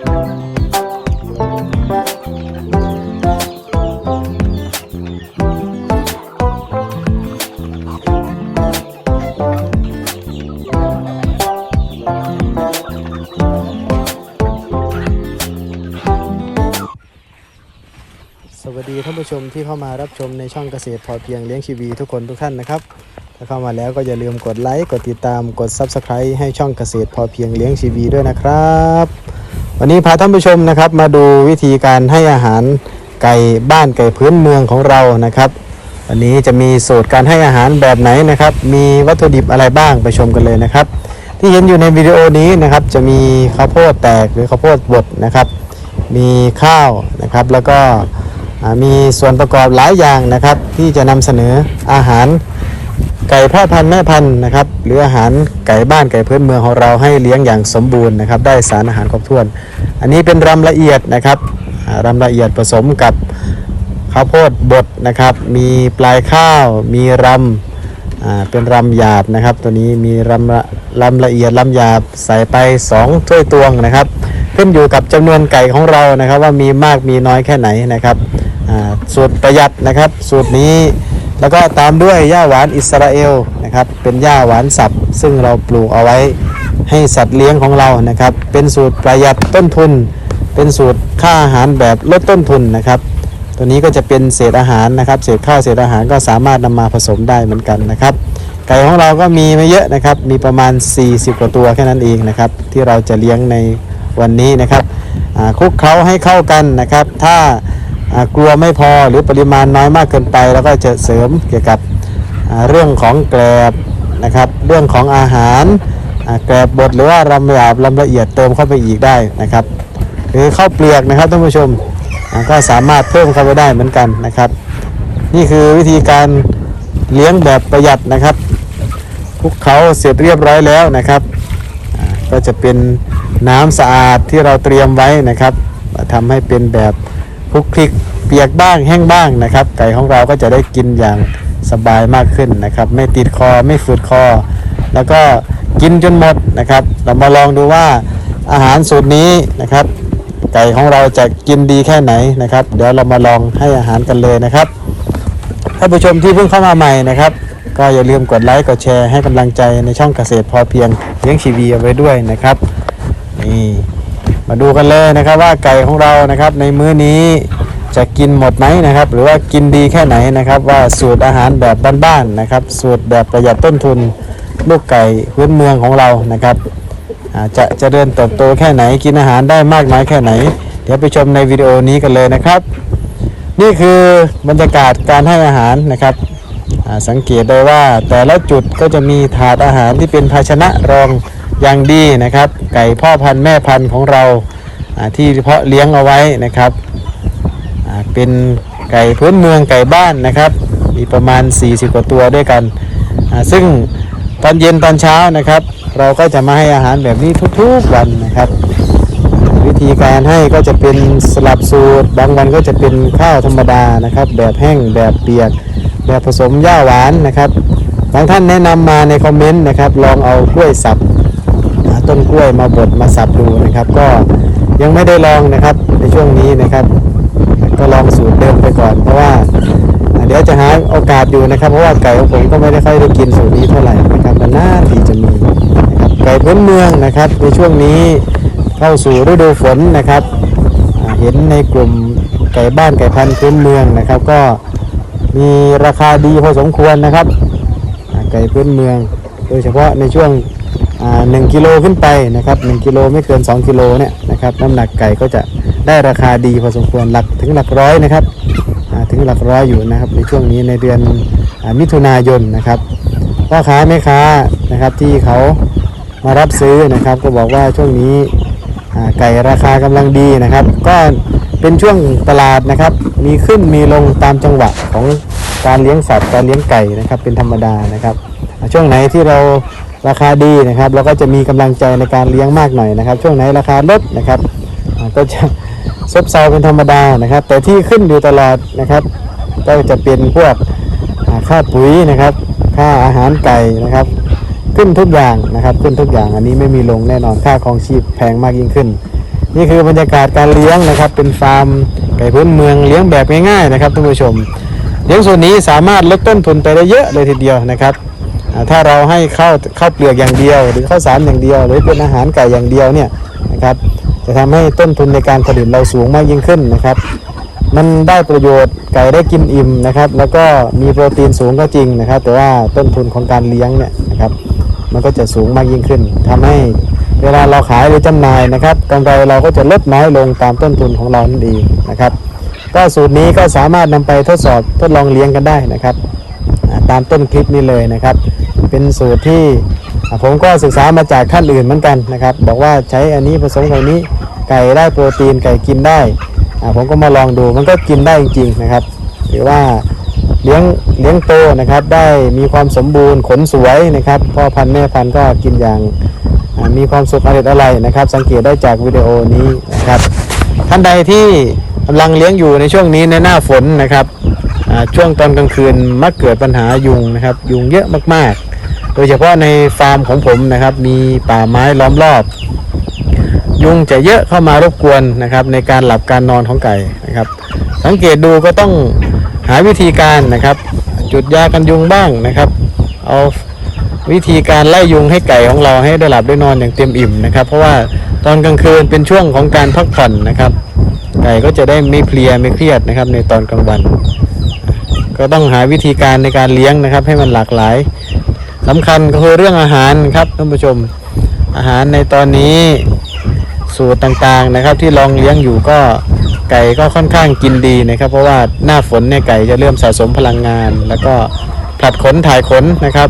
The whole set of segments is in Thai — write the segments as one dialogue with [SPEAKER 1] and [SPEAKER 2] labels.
[SPEAKER 1] สวัสดีท่านผู้ชมที่เข้ามารับชมในช่องเกษตรพอเพียงเลี้ยงชีวีทุกคนทุกท่านนะครับ ถ้าเข้ามาแล้วก็อย่าลืมกดไลค์ กดติดตาม กด Subscribe ให้ช่องเกษตรพอเพียงเลี้ยงชีวีด้วยนะครับ วันนี้พาท่านผู้ชมนะครับมาดูวิธีการให้อาหารไก่บ้านไก่พื้นเมืองของเรานะครับวันนี้จะมีสูตรการให้อาหารแบบไหนนะครับ มีวัตถุดิบอะไรบ้างไปชมกันเลยนะครับ ที่เห็นอยู่ในวิดีโอนี้นะครับ จะมีข้าวโพดแตกหรือข้าวโพดบดนะครับ มีข้าวนะครับแล้วก็มีส่วนประกอบหลายอย่างนะครับ ที่จะนำเสนออาหาร ไก่พ่อพันธุ์แม่พันธุ์นะครับหรืออาหารไก่บ้านไก่พื้นเมืองของเราให้เลี้ยงอย่างสมบูรณ์นะครับ ได้สารอาหารครบถ้วน อันนี้เป็นรำละเอียดนะครับรำละเอียดผสมกับข้าวโพดบดนะครับ มีปลายข้าว มีรำเป็นรำหยาบนะครับ ตัวนี้มีรำละรำละเอียดรำหยาบใส่ไป 2 ถ้วยตวงนะครับ ขึ้นอยู่กับจำนวนไก่ของเรานะครับ ว่ามีมากมีน้อยแค่ไหนนะครับสูตรประหยัดนะครับ สูตรนี้ แล้วก็ตามด้วยหญ้าหวานอิสราเอลนะครับ เป็นหญ้าหวานสับ ซึ่งเราปลูกเอาไว้ให้สัตว์เลี้ยงของเรานะครับ เป็นสูตรประหยัดต้นทุน เป็นสูตรค่าอาหารแบบลดต้นทุนนะครับ ตัวนี้ก็จะเป็นเศษอาหารนะครับ เศษข้าวเศษอาหารก็สามารถนำมาผสมได้เหมือนกันนะครับ ไก่ของเราก็มีไม่เยอะนะครับ มีประมาณ 40 กว่าตัวแค่นั้นเองนะครับ ที่เราจะเลี้ยงในวันนี้นะครับคุกเคล้าให้เข้ากันนะครับ ถ้า กลัวไม่พอหรือปริมาณน้อยมากเกินไป แล้วก็จะเสริมเกี่ยวกับเรื่องของแกลบนะครับ เรื่องของอาหารแกลบบดหรือว่ารำหยาบรำละเอียดเติมเข้าไปอีกได้นะครับ หรือข้าวเปลือกนะครับท่านผู้ชมก็สามารถเพิ่มเข้าไปได้เหมือนกันนะครับ นี่คือวิธีการเลี้ยงแบบประหยัดนะครับคลุกเขาเสร็จเรียบร้อยแล้วนะครับ ก็จะเป็นน้ำสะอาดที่เราเตรียมไว้นะครับทำให้เป็นแบบ คลุกคลิกเปียกบ้างแห้งบ้างนะครับ ไก่ของเราก็จะได้กินอย่างสบายมากขึ้นนะครับ ไม่ติดคอไม่ฝืดคอ แล้วก็กินจนหมดนะครับ เรามาลองดูว่าอาหารสูตรนี้นะครับ ไก่ของเราจะกินดีแค่ไหนนะครับ เดี๋ยวเรามาลองให้อาหารกันเลยนะครับท่านผู้ชมที่เพิ่งเข้ามาใหม่นะครับก็อย่าลืมกดไลค์กดแชร์ให้กำลังใจในช่องเกษตรพอเพียงเลี้ยงชีวีเอาไว้ด้วยนะครับนี่ มาดูกันเลยนะครับว่าไก่ของเรานะครับในมื้อนี้จะกินหมดไหมนะครับ หรือว่ากินดีแค่ไหนนะครับ ว่าสูตรอาหารแบบบ้านๆนะครับ สูตรแบบประหยัดต้นทุนลูกไก่พื้นเมืองของเรานะครับจะจะเดินเติบโตแค่ไหนกินอาหารได้มากน้อยแค่ไหน เดี๋ยวไปชมในวิดีโอนี้กันเลยนะครับ นี่คือบรรยากาศการให้อาหารนะครับสังเกตได้ว่าแต่ละจุดก็จะมีถาดอาหารที่เป็นภาชนะรอง อย่างดีนะครับ ไก่พ่อพันธุ์แม่พันธุ์ของเราที่เพาะเลี้ยงเอาไว้นะครับเป็นไก่พื้นเมืองไก่บ้านนะครับ มีประมาณ 40 กว่าตัวด้วยกัน ซึ่งตอนเย็นตอนเช้านะครับ เราก็จะมาให้อาหารแบบนี้ทุกๆวันนะครับ วิธีการให้ก็จะเป็นสลับสูตร บางวันก็จะเป็นข้าวธรรมดานะครับ แบบแห้งแบบเปียก แบบผสมหญ้าหวานนะครับบางท่านแนะนำมาในคอมเมนต์นะครับ ลองเอากล้วยสับ ต้นกล้วยมาบดมาสับดูนะครับ ก็ยังไม่ได้ลองนะครับในช่วงนี้นะครับ ก็ลองสูตรเดิมไปก่อนเพราะว่าเดี๋ยวจะหาโอกาสอยู่นะครับ เพราะว่าไก่ของผมก็ไม่ได้ค่อยได้กินสูตรนี้เท่าไหร่นะครับมันานๆทีจะมีนะครับไก่พื้นเมืองนะครับ ในช่วงนี้เข้าสู่ฤดูฝนนะครับเห็นในกลุ่มไก่บ้านไก่พันธุ์พื้นเมืองนะครับ ก็มีราคาดีพอสมควรนะครับ ไก่พื้นเมือง โดยเฉพาะในช่วง หนึ่งกิโลขึ้นไปนะครับหนึ่งกิโลไม่เกิน 2 กิโลเนี่ยนะครับน้ำหนักไก่ก็จะได้ราคาดีพอสมควรหลักถึงหลักร้อยนะครับถึงหลักร้อยอยู่นะครับในช่วงนี้ในเดือนอมิถุนายนนะครับพ่อค้าแม่ค้านะครับที่เขามารับซื้อนะครับ ก็บอกว่าช่วงนี้ไก่ราคากำลังดีนะครับ ก็เป็นช่วงตลาดนะครับ มีขึ้นมีลงตามจังหวะของการเลี้ยงสัตว์การเลี้ยงไก่นะครับเป็นธรรมดานะครับ ช่วงไหนที่เรา ราคาดีนะครับเราก็จะมีกำลังใจในการเลี้ยงมากหน่อยนะครับ ช่วงไหนราคาลดนะครับก็จะซบเซาเป็นธรรมดานะครับ แต่ที่ขึ้นอยู่ตลอดนะครับ ก็จะเป็นพวกค่าปุ๋ยนะครับ ค่าอาหารไก่นะครับ ขึ้นทุกอย่างนะครับ ขึ้นทุกอย่างอันนี้ไม่มีลงแน่นอนค่าครองชีพแพงมากยิ่งขึ้น นี่คือบรรยากาศการเลี้ยงนะครับ เป็นฟาร์มไก่พื้นเมืองเลี้ยงแบบง่ายๆนะครับท่านผู้ชมเลี้ยงส่วนนี้สามารถลดต้นทุนไปได้เยอะเลยทีเดียวนะครับ ถ้าเราให้ข้าวข้าวเปลือกอย่างเดียว หรือข้าวสารอย่างเดียว หรือเป็นอาหารไก่อย่างเดียวเนี่ยนะครับจะทำให้ต้นทุนในการผลิตเราสูงมากยิ่งขึ้นนะครับ มันได้ประโยชน์ไก่ได้กินอิ่มนะครับ แล้วก็มีโปรตีนสูงก็จริงนะครับ แต่ว่าต้นทุนของการเลี้ยงเนี่ยนะครับมันก็จะสูงมากยิ่งขึ้นทำให้เวลาเราขายหรือจำหน่ายนะครับกำไรเราก็จะลดน้อยลงตามต้นทุนของเรานั่นเองนะครับ ก็สูตรนี้ก็สามารถนำไปทดสอบทดลองเลี้ยงกันได้นะครับ ตามต้นคลิปนี้เลยนะครับ เป็นสูตรที่ผมก็ศึกษามาจากท่านอื่นเหมือนกันนะครับ บอกว่าใช้อันนี้ผสมกับนี้ไก่ได้โปรตีนไก่กินได้ผมก็มาลองดูมันก็กินได้จริงๆนะครับหรือว่าเลี้ยงเลี้ยงโตนะครับได้มีความสมบูรณ์ขนสวยนะครับพ่อพันธุ์แม่พันธุ์ก็กินอย่างมีความสุขอร่อยอะไรนะครับ สังเกตได้จากวิดีโอนี้นะครับ ท่านใดที่กำลังเลี้ยงอยู่ในช่วงนี้ในหน้าฝนนะครับ ช่วงตอนกลางคืนมักเกิดปัญหายุงนะครับ ยุงเยอะมากๆ โดยเฉพาะในฟาร์มของผมนะครับ มีป่าไม้ล้อมรอบ ยุงจะเยอะเข้ามารบกวนนะครับ ในการหลับการนอนของไก่นะครับ สังเกตดูก็ต้องหาวิธีการนะครับ จุดยากันยุงบ้างนะครับ เอาวิธีการไล่ยุงให้ไก่ของเราให้ได้หลับได้นอนอย่างเต็มอิ่มนะครับ เพราะว่าตอนกลางคืนเป็นช่วงของการพักผ่อนนะครับ ไก่ก็จะได้ไม่เพลียไม่เครียดนะครับ ในตอนกลางวัน ก็ต้องหาวิธีการในการเลี้ยงนะครับ ให้มันหลากหลายสำคัญก็คือเรื่องอาหารครับท่านผู้ชม อาหารในตอนนี้สูตรต่างๆนะครับ ที่ลองเลี้ยงอยู่ก็ไก่ก็ค่อนข้างกินดีนะครับ เพราะว่าหน้าฝนเนี่ยไก่จะเริ่มสะสมพลังงาน แล้วก็ผลัดขนถ่ายขนนะครับ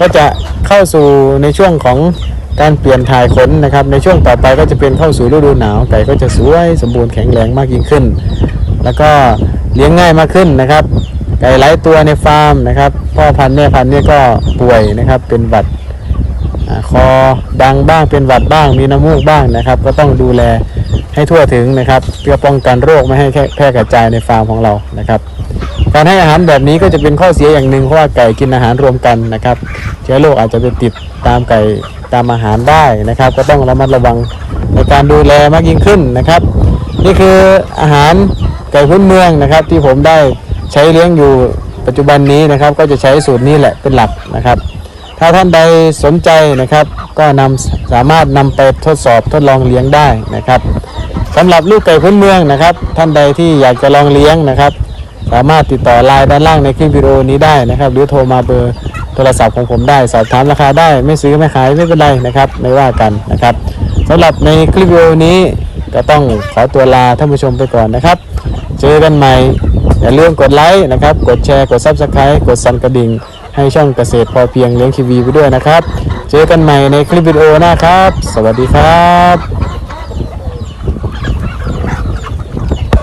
[SPEAKER 1] ก็จะเข้าสู่ในช่วงของการเปลี่ยนถ่ายขนนะครับ ในช่วงต่อไปก็จะเป็นเข้าสู่ฤดูหนาว ไก่ก็จะสวยสมบูรณ์แข็งแรงมากยิ่งขึ้น แล้วก็เลี้ยงง่ายมากขึ้นนะครับ ไก่หลายตัวในฟาร์มนะครับ พ่อพันธุ์แม่พันธุ์นี่ก็ป่วยนะครับ เป็นหวัดคอดังบ้างเป็นหวัดบ้างมีน้ำมูกบ้างนะครับ ก็ต้องดูแลให้ทั่วถึงนะครับ เพื่อป้องกันโรคไม่ให้แค่แพร่กระจายในฟาร์มของเรานะครับการให้อาหารแบบนี้ก็จะเป็นข้อเสียอย่างหนึ่งเพราะว่าไก่กินอาหารรวมกันนะครับ เชื้อโรคอาจจะไปติดตามไก่ตามอาหารได้นะครับ ก็ต้องระมัดระวังในการดูแลมากยิ่งขึ้นนะครับ นี่คืออาหารไก่พื้นเมืองนะครับ ที่ผมได้ ใช้เลี้ยงอยู่ปัจจุบันนี้นะครับ ก็จะใช้สูตรนี้แหละเป็นหลักนะครับ ถ้าท่านใดสนใจนะครับ ก็นำสามารถนำไปทดสอบทดลองเลี้ยงได้นะครับสำหรับลูกไก่พื้นเมืองนะครับ ท่านใดที่อยากจะลองเลี้ยงนะครับ สามารถติดต่อไลน์ด้านล่างในคลิปวิดีโอนี้ได้นะครับ หรือโทรมาเบอร์โทรศัพท์ของผมได้สอบถามราคาได้ ไม่ซื้อไม่ขายไม่เป็นไรนะครับไม่ว่ากันนะครับสำหรับในคลิปวิดีโอนี้ก็ต้องขอตัวลาท่านผู้ชมไปก่อนนะครับ เจอกันใหม่ อย่าลืมกดไลค์นะครับ กดแชร์ กด Subscribe กดสั่นกระดิ่ง ให้ช่องเกษตรพอเพียงเลี้ยงทีวีไปด้วยนะครับ เจอกันใหม่ในคลิปวิดีโอหน้าครับ สวัสดีครับ